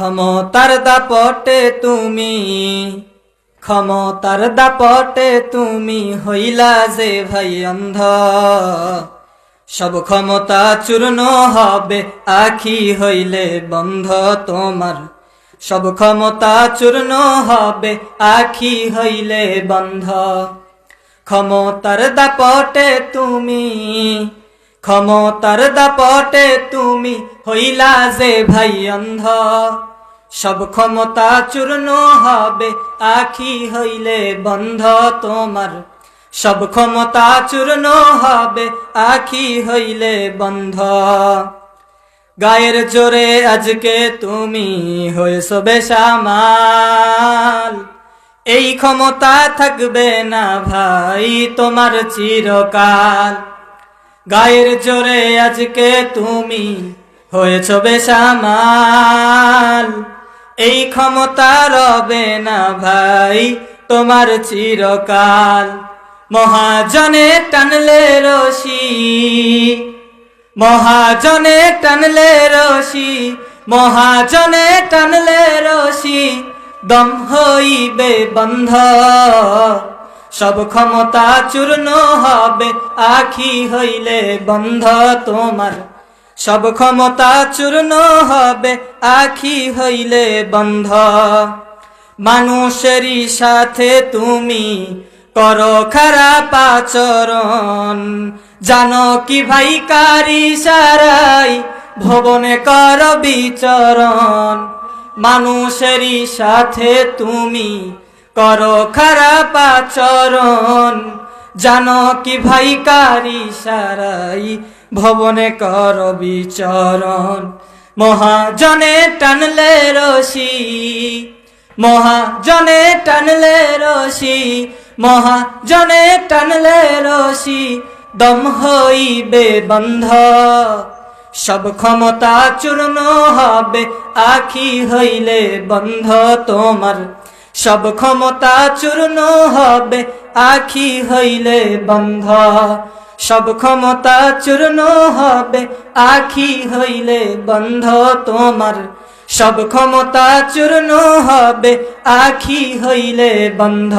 ক্ষমতার দাপটে তুমি, ক্ষমতার দাপটে তুমি হইলা যে ভাই অন্ধ। সব ক্ষমতা চূর্ণ হবে, আখি হইলে বন্ধ তোমার। সব ক্ষমতা চূর্ণ হবে, আখি হইলে বন্ধ। ক্ষমতার দাপটে তুমি, ক্ষমতার দাপটে তুমি হইলা যে ভাই অন্ধ। সব ক্ষমতা চূর্ণ হবে, আখি হইলে বন্ধ তোমার। সব ক্ষমতা চূর্ণ হবে, আখি হইলে বন্ধ। গায়ের জোরে আজকে তুমি হয়েছ বেসামাল। এই ক্ষমতা থাকবে না ভাই তোমার চিরকাল। গায়ের জোরে আজকে তুমি হয়েছ বেসামাল। এই ক্ষমতা রবে না ভাই, তোমার চিরকাল। মহাজনে টানলে রশি, মহাজনে টানলে রশি, মহাজনে টানলে রশি, দম হইবে বন্ধ। সব ক্ষমতা চূর্ণ হবে, আখি হইলে বন্ধ তোমার সব ক্ষমতা চূর্ণ হবে, আখি হইলে বন্ধ। মানুষেরই সাথে তুমি করো খারাপ আচরণ। জানো কি ভাই কারি সারাই, ভবনে কর বিচরণ। মানুষেরই সাথে তুমি করো খারাপ আচরণ। জানো কি ভাই কারি সারাই ভবনে কর বিচরণ। মহাজনে টানলে রশি। মহাজনে টানলে রশি। মহাজনে টানলে রশি। দম হইবে বন্ধ। সব ক্ষমতা চূর্ণ হবে, আখি হইলে বন্ধ তোমার। সব ক্ষমতা চূর্ণ হবে, আখি হইলে বন্ধ। সব ক্ষমতা চূর্ণ হবে, আখি হইলে বন্ধ তোমার। সব ক্ষমতা চূর্ণ হবে, আখি হইলে বন্ধ।